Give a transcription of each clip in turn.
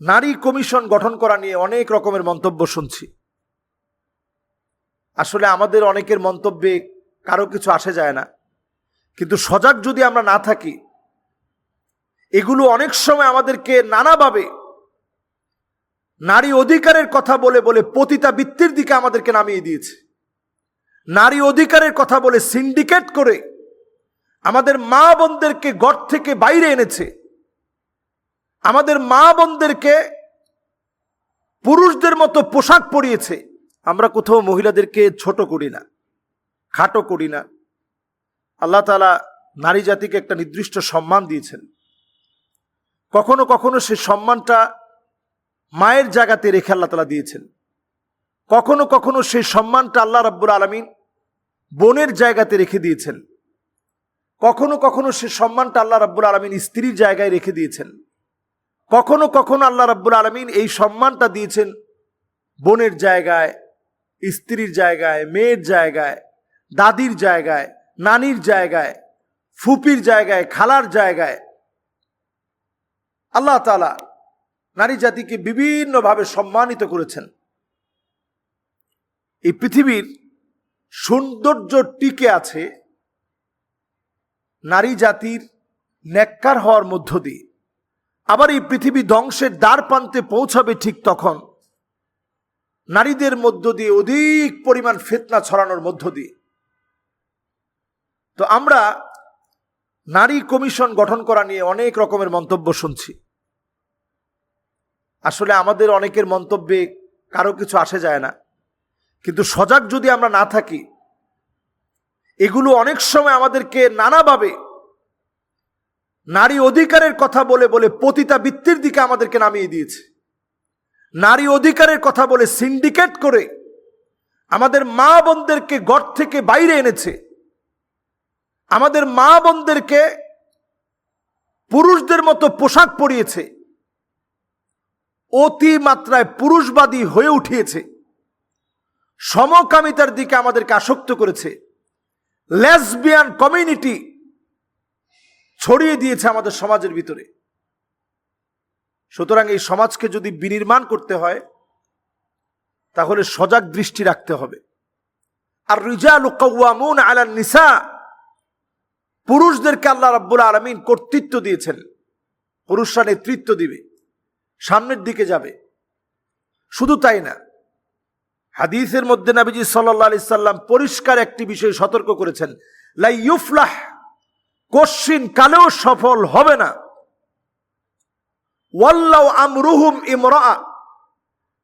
নারী কমিশন গঠন করা নিয়ে অনেক রকমের মন্তব্য শুনছি। আসলে আমাদের অনেকের মন্তব্যে কারও কিছু আসে যায় না। কিন্তু সজাগ যদি আমরা না থাকি, এগুলো অনেক সময় আমাদেরকে নানাভাবে নারী অধিকারের কথা বলে বলে পতিতা বৃত্তির দিকে আমাদেরকে নামিয়ে দিয়েছে। নারী অধিকারের কথা বলে সিন্ডিকেট করে আমাদের মা বোনদেরকে ঘর থেকে বাইরে এনেছে। আমাদের মা বোনদেরকে পুরুষদের মতো পোশাক পরিয়েছে। আমরা কোথাও মহিলাদেরকে ছোট করি না, খাটো করি না। আল্লাহ তালা নারী জাতিকে একটা নির্দিষ্ট সম্মান দিয়েছেন। কখনো কখনো সে সম্মানটা মায়ের জায়গাতে রেখে আল্লাহ তালা দিয়েছেন। কখনো কখনো সেই সম্মানটা আল্লাহ রাব্বুল আলমিন বোনের জায়গাতে রেখে দিয়েছেন। কখনো কখনো সে সম্মানটা আল্লাহ রাব্বুল আলমিন স্ত্রীর জায়গায় রেখে দিয়েছেন। কখনো কখনো আল্লাহ রাব্বুল আলমিন এই সম্মানটা দিয়েছেন বোনের জায়গায়, স্ত্রীর জায়গায়, মেয়ের জায়গায়, দাদির জায়গায়, নানির জায়গায়, ফুপির জায়গায়, খালার জায়গায়। আল্লাহ তালা নারী জাতিকে বিভিন্নভাবে সম্মানিত করেছেন। এই পৃথিবীর সৌন্দর্য টিকে আছে নারী জাতির ন্যাক্কার হওয়ার মধ্য দিয়ে। আবার এই পৃথিবী ধ্বংসের দ্বার প্রান্তে পৌঁছাবে ঠিক তখন। নারীদের মধ্য দিয়ে অধিক পরিমাণ ফেতনা ছড়ানোর মধ্য দিয়ে। তো আমরা নারী কমিশন গঠন করা নিয়ে অনেক রকমের মন্তব্য শুনছি। আসলে আমাদের অনেকের মন্তব্যে কারও কিছু আসে যায় না। কিন্তু সজাগ যদি আমরা না থাকি, এগুলো অনেক সময় আমাদেরকে নানাভাবে নারী অধিকারের কথা বলে বলে পতিতা বৃত্তির দিকে আমাদেরকে নামিয়ে দিয়েছে। নারী অধিকারের কথা বলে সিন্ডিকেট করে আমাদের মা বোনদেরকে ঘর থেকে বাইরে এনেছে। আমাদের মা বোনদেরকে পুরুষদের মতো পোশাক পরিয়েছে। অতি মাত্রায় পুরুষবাদী হয়ে উঠিয়েছে। সমকামিতার দিকে আমাদেরকে আসক্ত করেছে। লেসবিয়ান কমিউনিটি ছড়িয়ে দিয়েছে আমাদের সমাজের ভিতরে। সুতরাং এই সমাজকে যদি বিনির্মাণ করতে হয়, তাহলে সজাগ দৃষ্টি রাখতে হবে। আর রিজাল কওয়ামুন আলান নিসা, পুরুষদেরকে আল্লাহ রাব্বুল আলমিন কর্তৃত্ব দিয়েছেন। পুরুষরা নেতৃত্ব দিবে, সামনের দিকে যাবে। শুধু তাই না, হাদিসের মধ্যে নাবিজি সাল্লাহ আলি সাল্লাম পরিষ্কার একটি বিষয় সতর্ক করেছেন লাই ইউফলাহ কশ্চিন কালেও সফল হবে না। ওয়াল্লাউ আমরুহুম ইমরা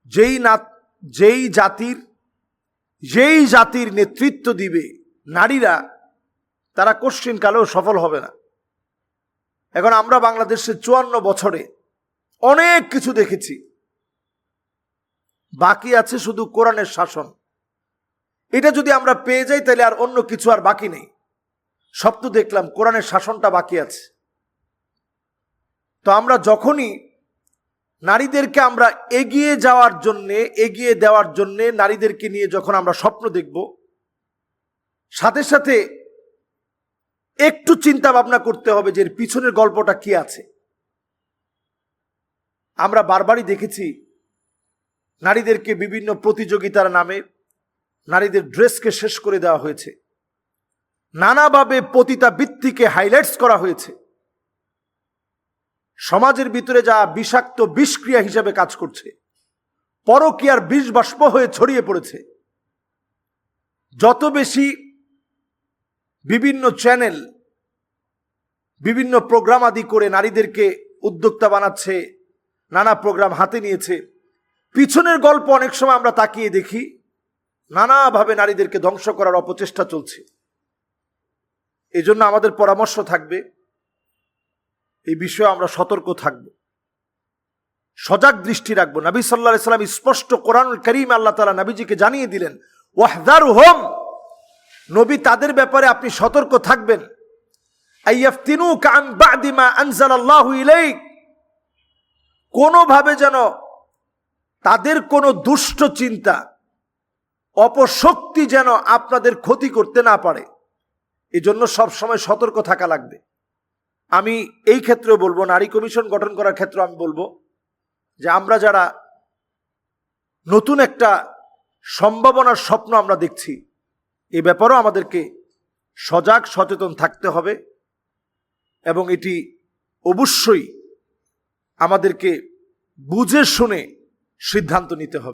যেই না যেই জাতির যেই জাতির নেতৃত্ব দিবে নারীরা, তারা কশ্চিন কালেও সফল হবে না। এখন আমরা বাংলাদেশের চুয়ান্ন বছরে অনেক কিছু দেখেছি। বাকি আছে শুধু কোরআনের শাসন। এটা যদি আমরা পেয়ে যাই তাহলে আর অন্য কিছু আর বাকি নেই। সব তো দেখলাম, কোরআনের শাসনটা বাকি আছে। তো আমরা যখনই নারীদেরকে আমরা এগিয়ে যাওয়ার জন্যে, এগিয়ে দেওয়ার জন্যে নারীদেরকে নিয়ে যখন আমরা স্বপ্ন দেখব, সাথে সাথে একটু চিন্তা ভাবনা করতে হবে যে এর পিছনের গল্পটা কি আছে। আমরা বারবারই দেখেছি নারীদেরকে বিভিন্ন প্রতিযোগিতার নামে নারীদের ড্রেসকে শেষ করে দেওয়া হয়েছে। নানাভাবে পতিতা বৃত্তিকে হাইলাইটস করা হয়েছে। সমাজের ভিতরে যা বিষাক্ত বিষক্রিয়া হিসেবে কাজ করছে, পরকিয়ার বিষ বাষ্প হয়ে ছড়িয়ে পড়েছে। যত বেশি বিভিন্ন চ্যানেল বিভিন্ন প্রোগ্রাম আদি করে নারীদেরকে উদ্যোক্তা বানাচ্ছে, নানা প্রোগ্রাম হাতে নিয়েছে, পিছনের গল্প অনেক সময় আমরা তাকিয়ে দেখি, নানাভাবে নারীদেরকে ধ্বংস করার অপচেষ্টা চলছে। এই জন্য আমাদের পরামর্শ থাকবে, এই বিষয়ে আমরা সতর্ক থাকব। সজাগ দৃষ্টি রাখব। নবী সাল্লাহ সাল্লাম স্পষ্ট কোরআন করিম আল্লাহ তালা নবীজিকে জানিয়ে দিলেন ওয়াহদার হোম নবী তাদের ব্যাপারে আপনি সতর্ক থাকবেন। কোনোভাবে যেন তাদের কোনো দুষ্ট চিন্তা, অপশক্তি যেন আপনাদের ক্ষতি করতে না পারে। এজন্য সবসময় সতর্ক থাকা লাগবে। আমি এই ক্ষেত্রেও বলব, নারী কমিশন গঠন করার ক্ষেত্রে আমি বলব যে আমরা যারা নতুন একটা সম্ভাবনার স্বপ্ন আমরা দেখছি, এ ব্যাপারেও আমাদেরকে সজাগ, সচেতন থাকতে হবে এবং এটি অবশ্যই আমাদেরকে বুঝে শুনে সিদ্ধান্ত নিতে হবে।